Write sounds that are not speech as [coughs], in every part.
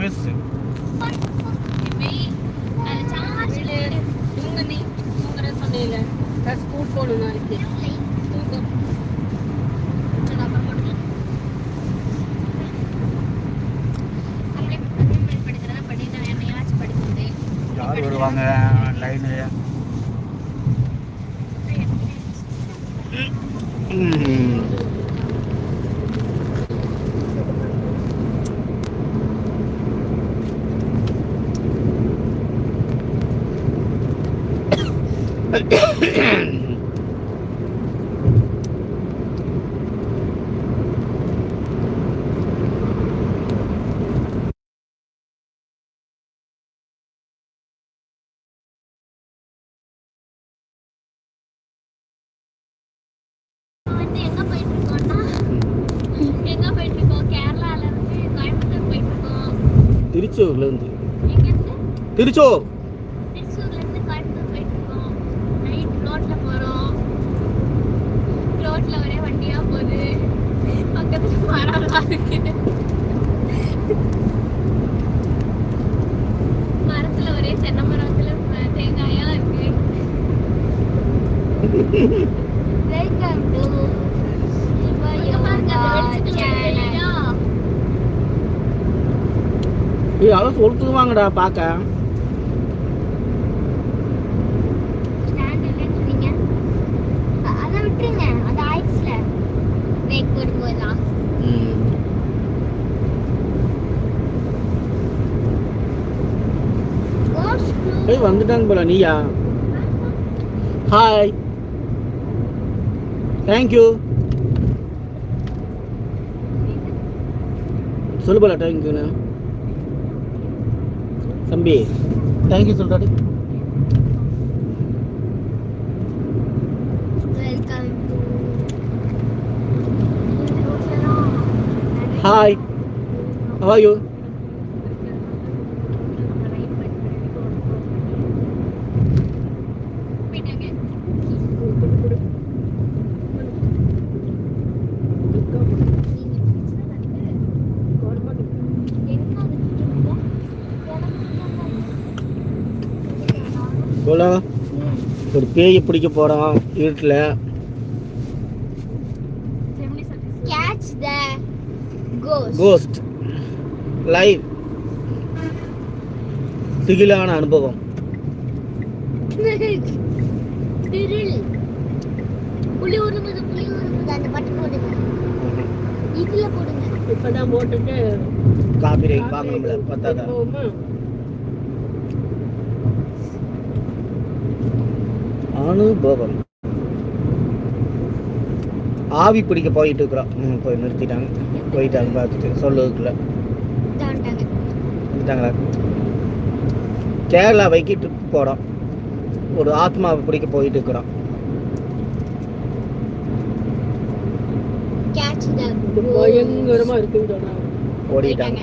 பேசு. தூங்குற ஸ்கூல் போகணும் நாளைக்கு யார் வருவாங்க லைனு வந்து எங்க போயிட்டு இருக்கோம்னா எங்க போயிட்டு இருக்கோம் கேரளால இருந்து கோயம்புத்தூர் போயிட்டு இருக்கோம் திருச்சூர்ல இருந்து எங்க இருந்து திருச்சூர் திருச்சூர்ல இருந்து கோயம்புத்தூர் போயிட்டு இருக்கோம் நைட் ரோட்ல போறோம் ரோட்ல ஒரே வண்டியா போகுது பக்கத்துல மரம்லாம் இருக்கு மரத்துல ஒரே தென்னை மரத்துல ம- தேங்காயா இருக்கு வெல்கம் டு ஏய் அதெல்லாம் சொல்லிட்டு வாங்கடா பார்க்க ஸ்டாண்ட் இல்லைன்னு சொன்னீங்க அ- அதை விட்டுருங்க அது ஆயிடுச்சுல பிரேக் போடும்போதுலாம் ஏய் வந்துட்டாங்க போல நீயா? ஹாய் தேங்க்யூ சொல்லு போல தேங்க்யூண்ணா தம்பி. தேங்க்யூ சொல்றாடி ஹாய் how போல ஒரு பேயை பிடிக்க போகிறோம் வீட்டில். கோஸ்ட் லைவ் திகிலான அனுபவம். Thrill. புலி உருமுது புலி உருமுது அந்த பாட்டு போடுங்க இதுல போடுங்க இப்பதான் போட்டுட்டு காப்பி ரைட் வாங்கணும்ல பத்தாதா போகுமா அனுபவம். ஆவி பிடிக்க போயிட்டு இருக்கிறோம். போய் நிறுத்திட்டாங்க. போயிட்டாங்க பார்த்துட்டு வந்துட்டாங்களா கேரளா வைக்கி ட்ரிப் போகிறோம் ஒரு ஆத்மாவை பிடிக்க போயிட்டு இருக்கிறோம். பயங்கரமா இருக்குன்னு சொன்னாங்க ஓடிட்டாங்க.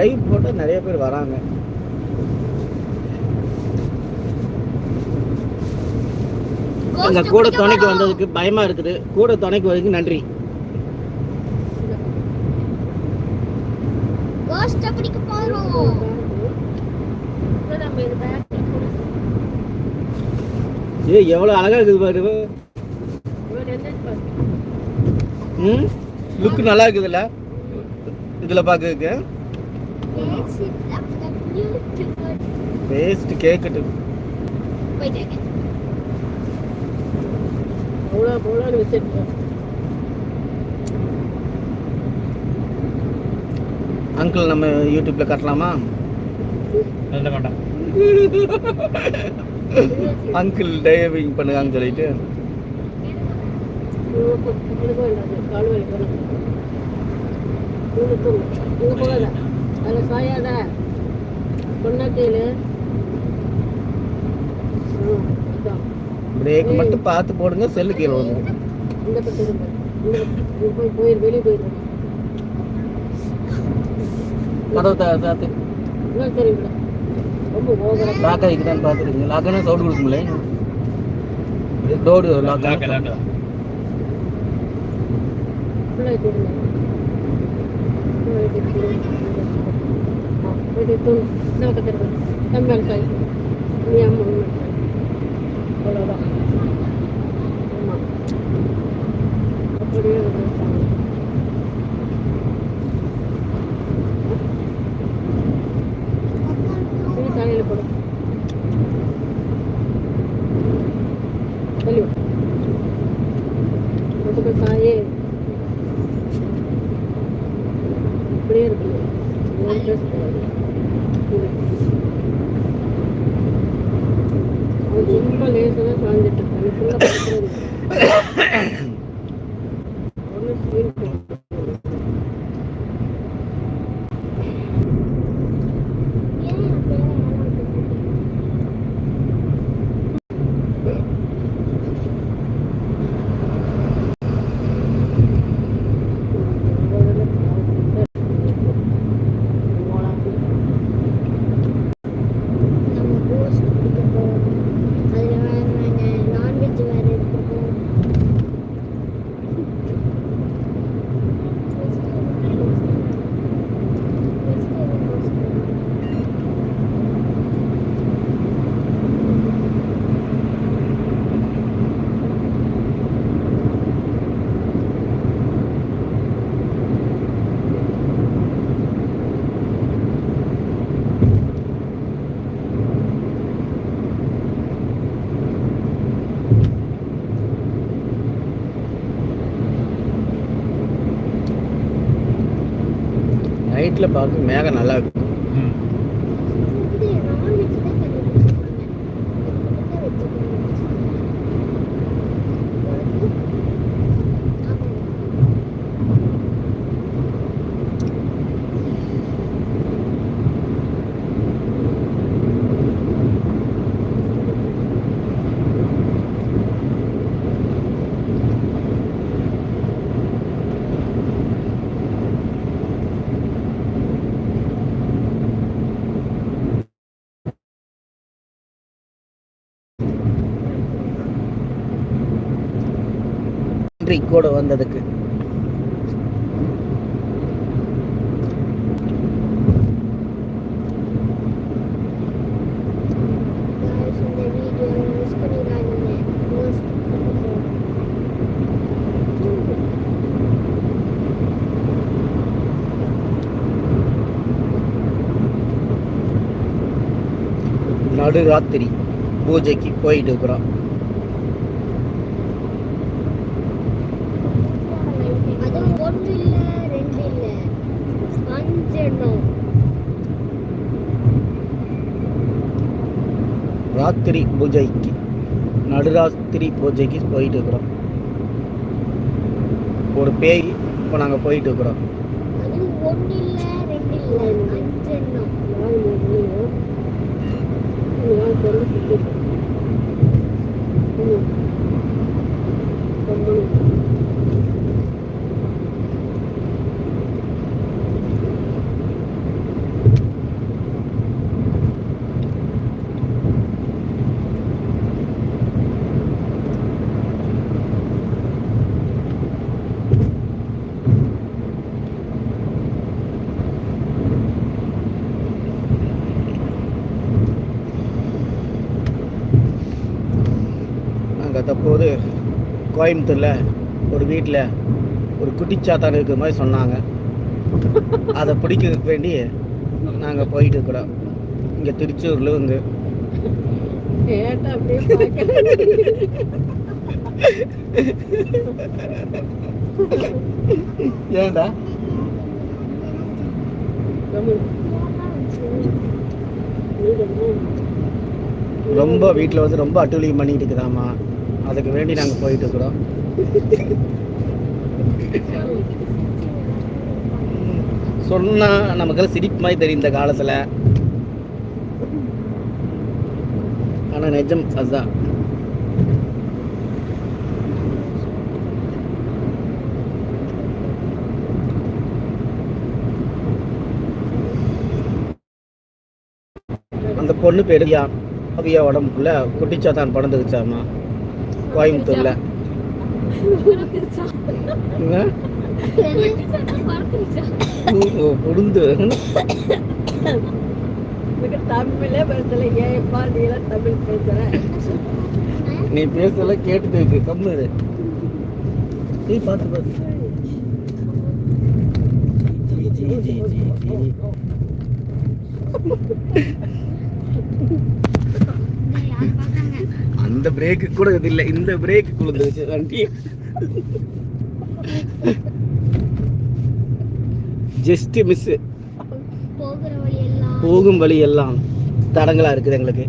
லைவ் போட்டு நிறைய பேர் வராங்க. எங்க கூட துணைக்கு வந்ததுக்கு பயமா இருக்குது. கூட துணைக்கு வந்ததுக்கு நன்றி. கோஸ்ட பிடிக்க போறோம். இதான் நம்ம இது எவ்வளவு அழகா இருக்குது பாரு. ம்? லுக் நல்லா இருக்குதுல்ல? இதுல பாக்குறதுக்கு. பேஸ்ட் கேக்கட்டு போயிட்டாங்க அவ்வளோ அவ்வளோன்னு வச்சிருக்கோம் அங்கிள் நம்ம யூடியூப்ல கட்டலாமா? நல்ல வேண்டாம். அங்கிள் டைவிங் பண்ணுங்கன்னு சொல்லிட்டு. கால் வலி அதில் சாயாத. இதான். பிரேக் மட்டும் பார்த்து போடுங்க செல்லு கீழே வந்துடும் இந்த பக்கம் போய் போயிரு வெளியே போயிரு. கதவு சாத்து. இன்னும் சரி ரொம்ப ஓவரா லாக் ஆகிக்கிட்டான்னு பார்த்துருங்க லாக்கான சவுண்ட் கொடுக்குங்களே டோர் லாக் தூண் ഒരു ഇപ്പം നോക്കത്തില്ല കമ്പാൾക്കായി ഞാൻ ഉള്ളതാ. അപ്പോഴേ ஒரு ட்ரெஸ் அவன் ரொம்ப லேசாக தான் சாஞ்சிட்டு இருக்கான் ஃபுல்லாக படுத்துறது ஒன்று ஸ்க்ரீன் நம்ம போஸ்ட் கொடுத்துருக்கோம் அதில் வேறு நாங்கள் நான்வெஜ் வேறு எடுத்துருக்கோம் நைட்டில் பார்க்க மேகம் நல்லா நன்றி கூட வந்ததுக்கு Guys, இந்த வீடியோ மிஸ் பண்ணிடாதீங்க போஸ்ட் கொடுத்துருக்கோம் நடுராத்திரி பூஜைக்கு போயிட்டு இருக்கிறோம் அதுவும் ஒன்று இல்லை ரெண்டு இல்லை அஞ்சு எண்ணம் ராத்திரி பூஜைக்கு நடுராத்திரி பூஜைக்கு போயிட்டு இருக்கிறோம் ஒரு பேய் இப்போ நாங்கள் போயிட்டு இருக்கிறோம் இல்லை ரெண்டு இல்லை அஞ்சு எண்ணம் நாலு மூணு நாலு பொருள் சுற்றி நாங்கள் தற்போது கோயம்புத்தூரில் ஒரு வீட்டில் ஒரு குட்டிச்சாத்தான் இருக்கிற மாதிரி சொன்னாங்க. அதை பிடிக்கிறதுக்கு வேண்டி நாங்கள் போயிட்டு இருக்கிறோம். இங்கே திருச்சூரில் பார்க்க ஏன்டா? ரொம்ப வீட்டில் வந்து ரொம்ப அட்டூழியம் பண்ணிட்டு இருக்குதாம்மா அதுக்கு வேண்டி நாங்கள் போயிட்டு இருக்கிறோம். சொன்னால் நமக்கு சிரிப்பு மாதிரி தெரியும் இந்த காலத்தில். ஆனால் நிஜம் அதுதான். அந்த பொண்ணு பேர் யா அவியா உடம்புக்குள்ள குட்டிச்சாத்தான் பறந்துருச்சாமா? கோயம்புத்தூர்ல. எனக்கு தமிழே பேசல. ஏப்பா நீ தமிழ் பேசுற? நீ பேசல கேட்டுட்டு இருக்கு. கம்மு இரு. ஏய் பார்த்து பார்த்து ஜி, அந்த பிரேக்கு கூட இது இல்லை. இந்த பிரேக்கு குளிர்ந்துருச்சு வண்டி ஜஸ்ட் மிஸ் போகும் வழி எல்லாம் தடங்களா இருக்குது எங்களுக்கு.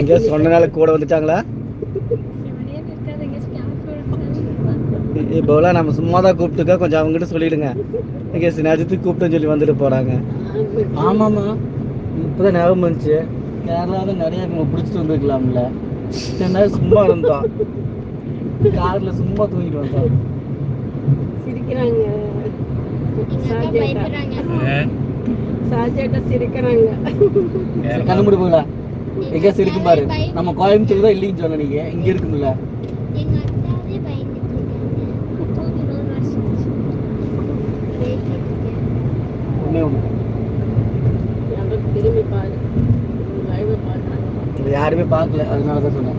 எங்க சொன்னனால கூட வந்துட்டாங்களா? இப்போலாம் நம்ம சும்மா தான் கூப்பிட்டுக்கா. கொஞ்சம் அவங்ககிட்ட சொல்லிடுங்க. எங்க சினாஜத்துக்கு கூப்பிட்டுன்னு சொல்லி வந்துட்டு போறாங்க. ஆமாம்மா. இப்போதான் ஞாபகம் வந்துச்சு. கேரளாவில் நிறைய நம்ம பிடிச்சிட்டு வந்துருக்கலாம்ல. நாள் சும்மா இருந்தோம் கார்ல சும்மா தூங்கிட்டு வந்தோம் சிரிக்கிறாங்க. சாஜேட்டா சிரிக்கிறாங்க. கண்ணு மூடி போகலாம் எங்க சிரிக்கும் பாரு. நம்ம கோயம்புத்தூர் தான் இல்லைன்னு சொன்ன நீங்க. இங்க இருக்கும்ல. எங்க அக்காவே பயந்துட்டு இருக்காங்க தூங்கி ஒரு வருஷம் ஆச்சு. பேசிட்டு இருக்கேன். ஒண்ணே ஒண்ணு எனக்கு திரும்பி பாரு லைவ் இது யாருமே பார்க்கல அதனால தான் சொன்னேன்.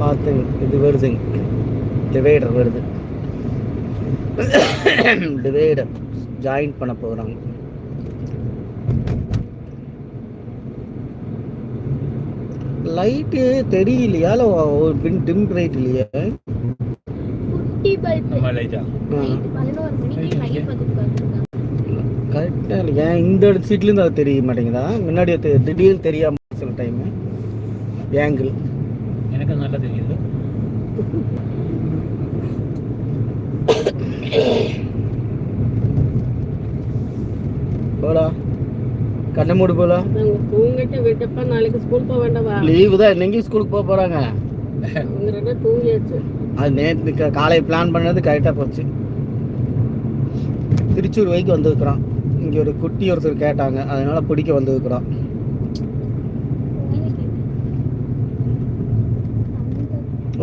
பார்த்துங்க இது வருதுங்க. டிவைடர் வருது. டிவைடர் ஜாயின் பண்ண போகிறாங்க லைட்டு தெரியலையா இல்லை ஒரு பின் டிம் ரைட் இல்லையே? குட்டி பல்பு நம்ம லைட்டா நைட்டு பதினோரு மணிக்கு லைட் வந்து உட்காந்துருக்காங்க கரெக்டாக இல்லை. ஏன் இந்த சீட்லேருந்து அது தெரிய மாட்டேங்குதா? முன்னாடி அது திடீர்னு தெரியாம சில டைமு ஏங்கிள் எனக்கு நல்லா தெரியுது. போலா. கண்ணை மூடு போலா. தூங்கிட்டு விட்டப்ப நாளைக்கு ஸ்கூல் போக வேண்டாவா? லீவு தான் இன்னைக்கு ஸ்கூலுக்கு போக ரெண்டு தூங்கியாச்சு. அது நேற்று க- காலை பிளான் பண்ணது கரெக்டாக போச்சு. திருச்சூர் வரைக்கும் வந்துருக்குறோம் இங்கே ஒரு குட்டி ஒருத்தர் கேட்டாங்க. அதனால பிடிக்க வந்துருக்குறோம்.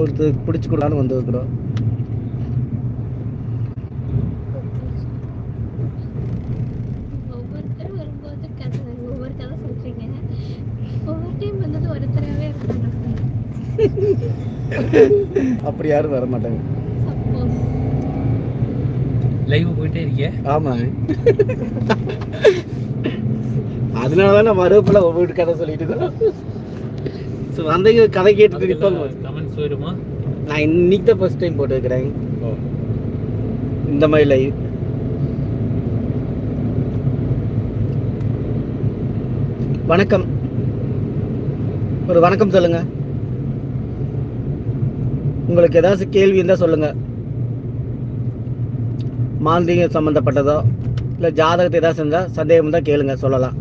ஒருத்தர் பிடிச்சி கொடுலான்னு வந்தது இருக்காங்க அப்படி யாரும் வர மாட்டாங்க லைவ் போயிட்டே இருக்கிய. ஆமாம் அதனால தான் நான் வரப்பில் ஒவ்வொரு கதை சொல்லிட்டு இருக்கிறோம் ஸோ வந்தவங்க கதை கேட்டுட்டு இருப்பாங்க கமெண்ட்ஸ் வருமா நான் இன்னைக்கு தான் ஃபர்ஸ்ட் டைம் போட்டுருக்கிறேன். இந்த மாதிரி லைவ் வணக்கம். ஒரு வணக்கம் சொல்லுங்க. உங்களுக்கு ஏதாச்சும் கேள்வி இருந்தால் சொல்லுங்க. மாந்திரிகம் சம்மந்தப்பட்டதோ இல்லை ஜாதகத்தை ஏதாவது செஞ்சால் சந்தேகம் தான் கேளுங்க சொல்லலாம்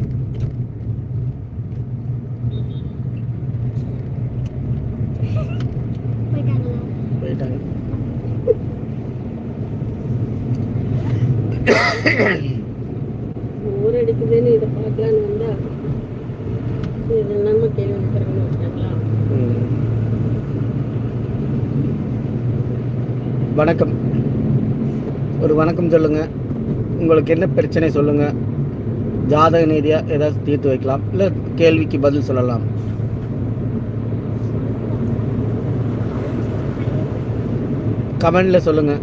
போயிட்டாங்களா போயிட்டாங்க ஊர் அடிக்குதுன்னு இதை பார்க்கலான்னு வந்தா இது நம்ம கேள்வி இருக்கிறவங்க விட்டாங்களா ம். வணக்கம் ஒரு வணக்கம் சொல்லுங்கள் உங்களுக்கு என்ன பிரச்சனை சொல்லுங்கள் ஜாதக நீதியாக ஏதாவது தீர்த்து வைக்கலாம். இல்லை கேள்விக்கு பதில் சொல்லலாம். கமெண்டில் சொல்லுங்கள்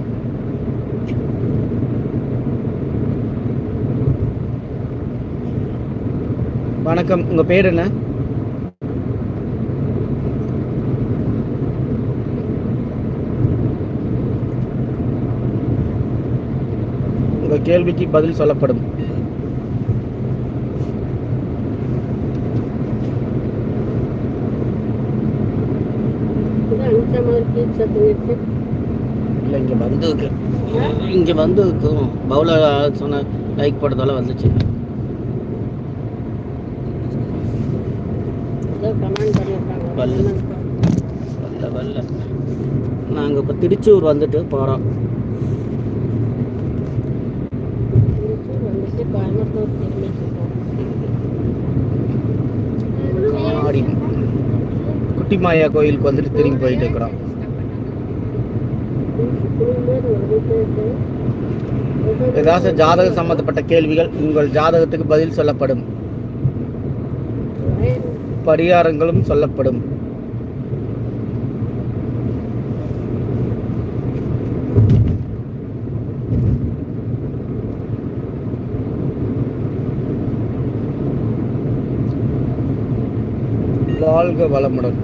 வணக்கம். உங்கள் பேர் என்ன? உங்க கேள்விக்கு பதில் சொல்லப்படும். இல்லை இங்கே வந்து இருக்கு இங்கே வந்து இருக்கும் பவுல சொன்ன லைக் போட்டதால வந்துச்சு. வரல வரல நாங்கள் இப்போ திருச்சூர் வந்துட்டு போகிறோம் இன்னொருத்தர் திரும்பிக்கு காணாடி. குட்டி மாயா கோயிலுக்கு வந்துட்டு திரும்பி போயிட்டு இருக்கிறோம். ஏதாச்சும் ஜாதக சம்பந்தப்பட்ட கேள்விகள் உங்கள் ஜாதகத்துக்கு பதில் சொல்லப்படும். பரிகாரங்களும் சொல்லப்படும். வாழ்க வளமுடன்.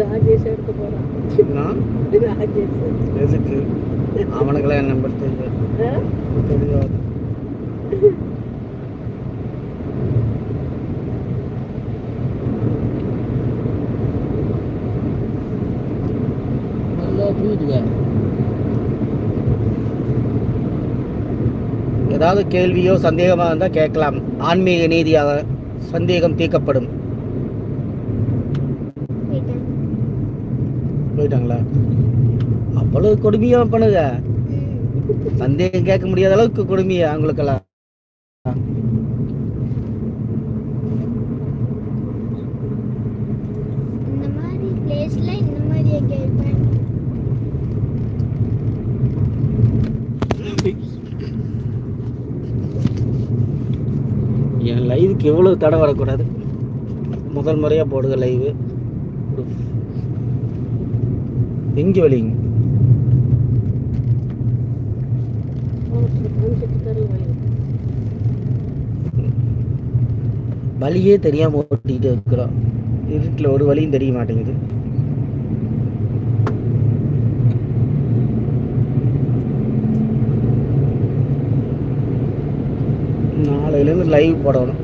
ராஜேஷ் எடுக்க போறான் நான்? ராஜேஷ் எதுக்கு? அவனுக்கெல்லாம் என்ன நம்பர் தெரியாது? ஆ? தெரியாது. நல்லா புரியுதுங்க ஏதாவது கேள்வியோ சந்தேகமாக இருந்தால் கேட்கலாம். ஆன்மீக நீதியாக சந்தேகம் தீர்க்கப்படும். போயிட்டாங்களா? அவ்வளவு கொடுமையா பண்ணுங்க. சந்தேகம் கேட்க முடியாத அளவுக்கு கொடுமையா அவங்களுக்கெல்லாம் இந்த மாதிரி பிளேஸ்ல இந்த மாதிரியே கேட்பேன் என் லைவுக்கு தடை வரக்கூடாது? முதல் முறையாக போடுங்க லைவு எங்க வலிங்க வழியே தெரியாம ஓட்டிட்டு இருக்கிறோம். இருட்டில் ஒரு வழியும் தெரிய மாட்டேங்குது. நாளையிலேருந்து லைவ் போடணும்.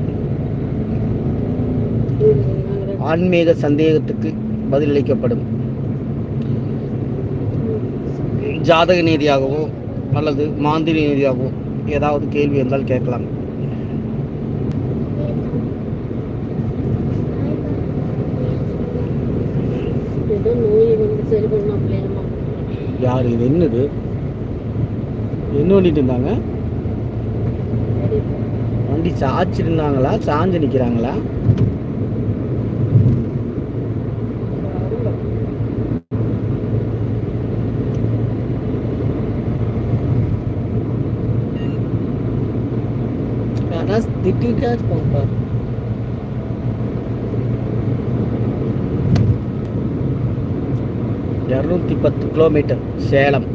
ஆன்மீக சந்தேகத்துக்கு பதிலளிக்கப்படும். ஜாதக நீதியாகவோ அல்லது மாந்திரி நீதியாகவோ ஏதாவது கேள்வி இருந்தால் கேட்கலாம். யார் இது? என்னது? என்ன பண்ணிட்டு இருந்தாங்க? வண்டி சாய்ச்சிருந்தாங்களா சாஞ்சு நிற்கிறாங்களா யாராவது திட்டிட்டா போப்பா இரநூத்தி பத்து கிலோமீட்டர் சேலம்.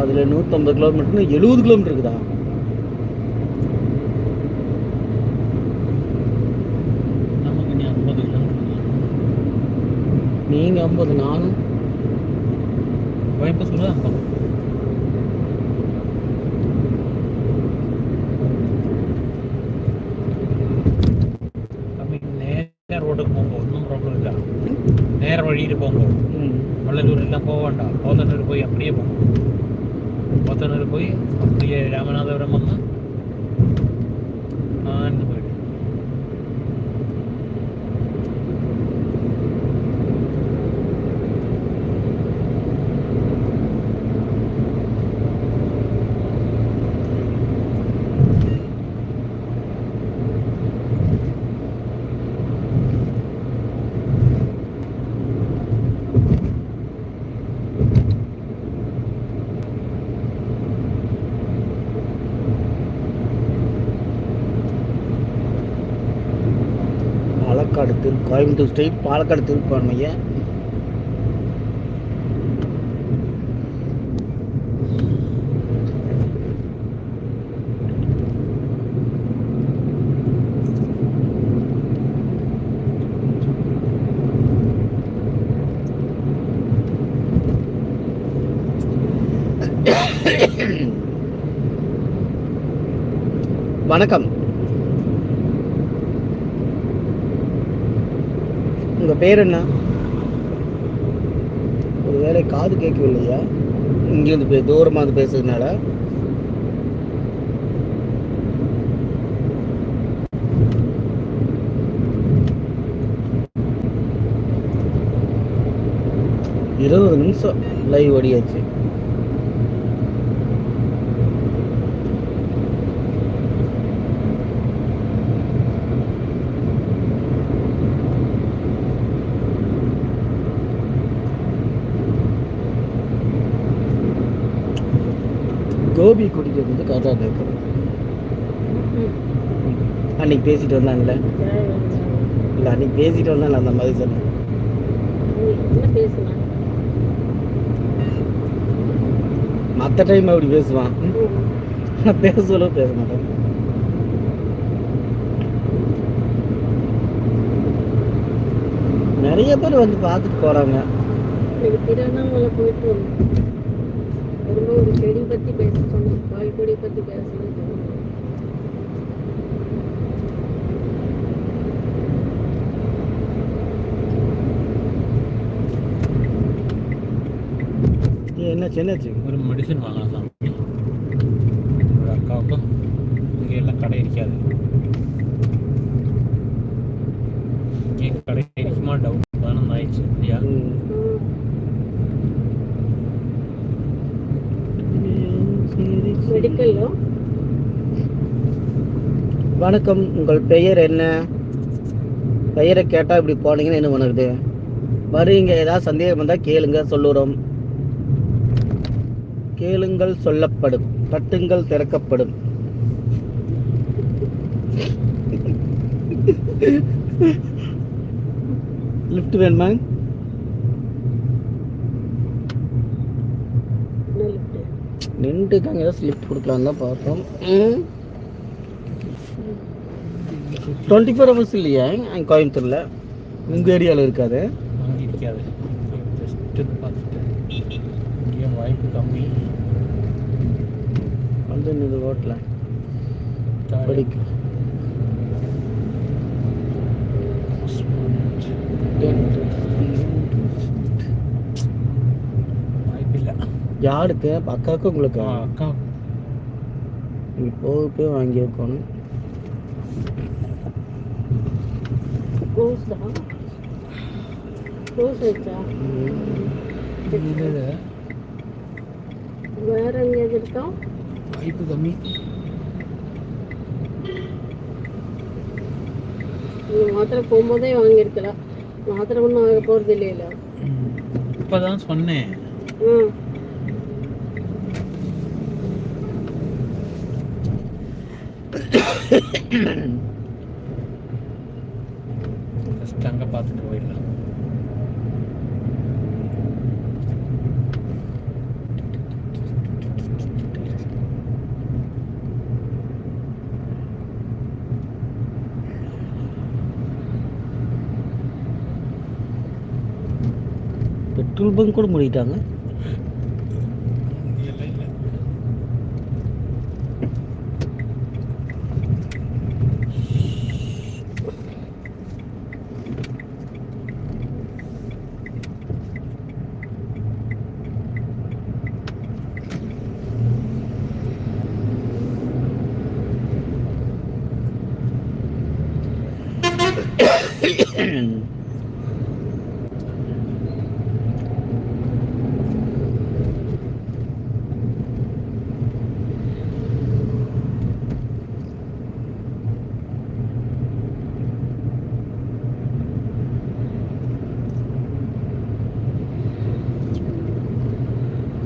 அதில் நூற்றம்பது கிலோமீட்டர்னு எழுபது கிலோமீட்டர் இருக்குதா? நீங்கள் ஐம்பது நானும் வாய்ப்பு சொல்லுது ஐம்பது தம்பி, நேரா ரோட்டுக்கு போங்க ஒன்றும் ப்ராப்ளம் இல்லை நேர வழியில் போங்க ம் வள்ளலூர் எல்லாம் போக வேண்டாம் போத்தனூர் போய் அப்படியே போங்க போத்தனூர் போய் அப்படியே ராமநாதபுரம் வந்து ஆண்டு போயிடு பாலக்காடு திரு கோயம்புத்தூர் ஸ்ட்ரீட் பாலக்காடு திருப்பான்மைய வணக்கம். உங்கள் பேர் என்ன? ஒரு வேலை காது கேட்கவில்லையா இங்கேருந்து பே தூரமாக இருந்து பேசுறதுனால. இருபது நிமிஷம் லைவ் ஓடியாச்சு. கோபி கூட்டிகிட்டு வந்து கரெக்டாக இருக்கிறேன் அன்னைக்கு பேசிட்டு வந்தாங்கல்ல? இல்லை அன்னைக்கு பேசிட்டு வந்தாங்க அந்த மாதிரி சொன்னேன். மற்ற டைம் அப்படி பேசுவான் நான் பேச சொல்ல பேச மாட்டேன். நிறைய பேர் வந்து பார்த்துட்டு போகிறாங்க ரொம்ப ஒரு செடி பத்தி பேச சொன்னோம் காய் கொடி பத்தி பேசணும்னு சொன்னோம் என்ன என்னாச்சு ஒரு மெடிசன் வாங்கலாம் சாமி. ஒரு அக்காவுக்கும் இங்கே எல்லாம் கடை இருக்காது. இங்கே கடை இருக்குமா? டவுட் தானே ஆயிடுச்சு இல்லையா ம். மெடிக்கல்லோ வணக்கம். உங்கள் பெயர் என்ன? பெயரை கேட்டால் இப்படி போனீங்கன்னா என்ன பண்ணுறது? வருவீங்க. ஏதாவது சந்தேகம் வந்தால் கேளுங்க. சொல்லுறோம். கேளுங்கள் சொல்லப்படும். தட்டுங்கள் திறக்கப்படும். லிஃப்ட் வேணுமா? நின்றுக்காங்க. ஏதாவது லிஃப்ட் கொடுக்கலாம் தான் பார்த்தோம். டுவெண்ட்டி ஃபோர் ஹவர்ஸ் இல்லையா கோயம்புத்தூரில்? உங்கள் ஏரியாவில் இருக்காது? அங்கே இருக்காது. பார்த்துட்டு இங்கேயும் வாய்ப்பு கம்மி. வந்து இந்த ரோட்டில் படிக்க. வாய்ப்பு இல்லை யாருக்கு அக்காவுக்கு உங்களுக்கு? அக்கா நீங்கள் போக போய் வாங்கி வைக்கணும். க்ளோஸ்டா க்ளோஸ் ஆயிடுச்சா இது வேற எங்கேயாவது இருக்கா வாய்ப்பு கம்மி. நீங்க மாத்திரை போகும்போதே வாங்கியிருக்கலாம். மாத்திரை ஒன்றும் ஆக போகிறது இல்லையில இப்போதான் சொன்னேன். ம் [coughs] அங்கே பார்த்துட்டு போயிடலாம் பெட்ரோல் பங்க் கூட மூடிட்டாங்க இல்லை இல்லை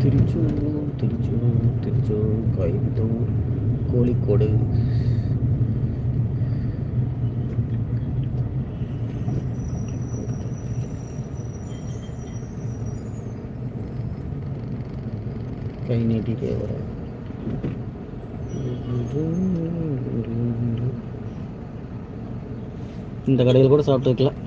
திருச்சூர் திருச்சூர் திருச்சூர் கோயம்புத்தூர் கோழிக்கோடு கை நீட்டிட்டே வர இந்த கடையில் கூட சாப்பிட்டு வைக்கலாம்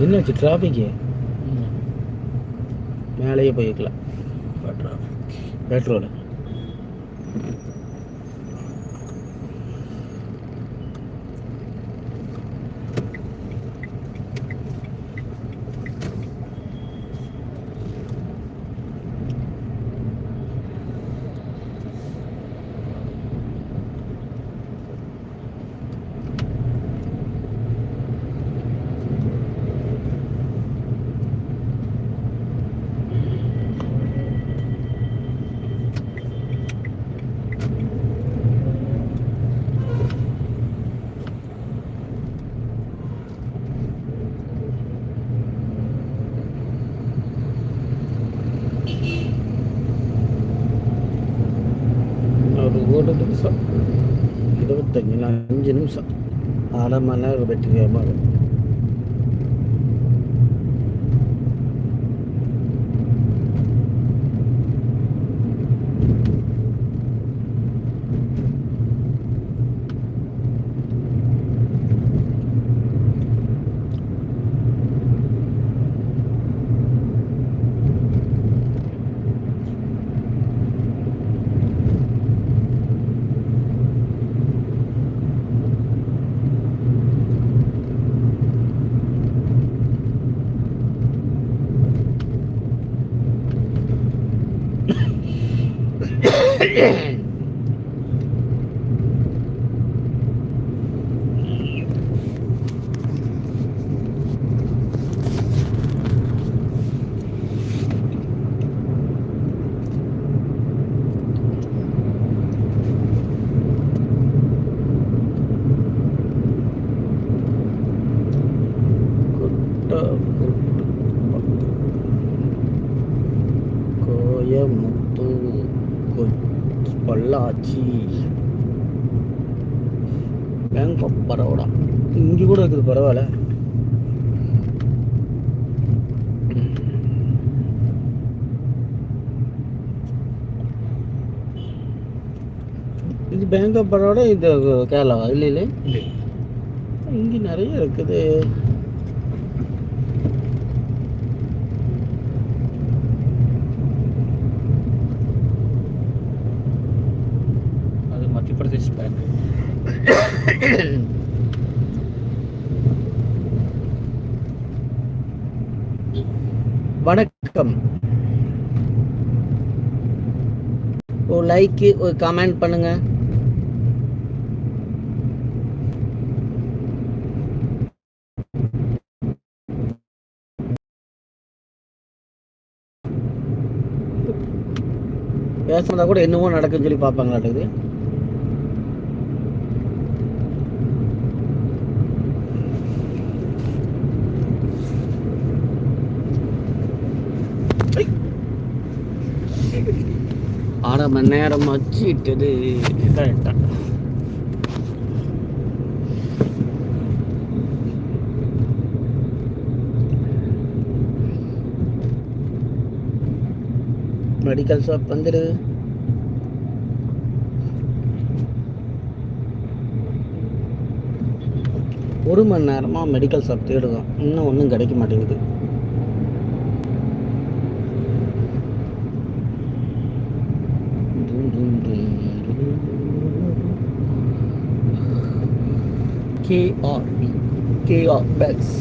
என்னாச்சு டிராஃபிக்கு மேலேயே போய்க்கலாம் பெட்ரோல் அஞ்சு நிமிஷம். அரை மணி நேரம் வெற்றிகரமாக Yeah. இது கேரளாவா? இல்லை இல்லை. இல்லை இங்கே நிறைய இருக்குது. அது மத்திய பிரதேஷ் பேங்க். வணக்கம். ஒரு லைக்கு ஒரு கமெண்ட் பண்ணுங்க. பேசுனதா கூட என்னவோ நடக்குன்னு சொல்லி பார்ப்பாங்களாட்டுது அரை மணி நேரம் வச்சுட்டது கரெக்டா மெடிக்கல் ஷாப் வந்துடு ஒரு மணி நேரமாக மெடிக்கல் ஷாப் தேடுவோம் இன்னும் ஒன்றும் கிடைக்க மாட்டேங்குது. கேஆர்பி கேஆர் பேக்ஸ்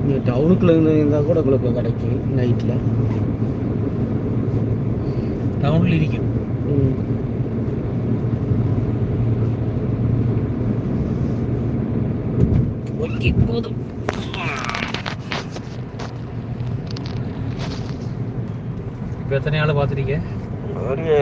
இங்கே டவுனுக்குள்ளே இருந்தால் கூட உங்களுக்கு கிடைக்கும் நைட்டில் டவுனில் இருக்கும் ஓகே போதும். இப்போ எத்தனை ஆள் பார்த்துருக்கீங்க? ஒரு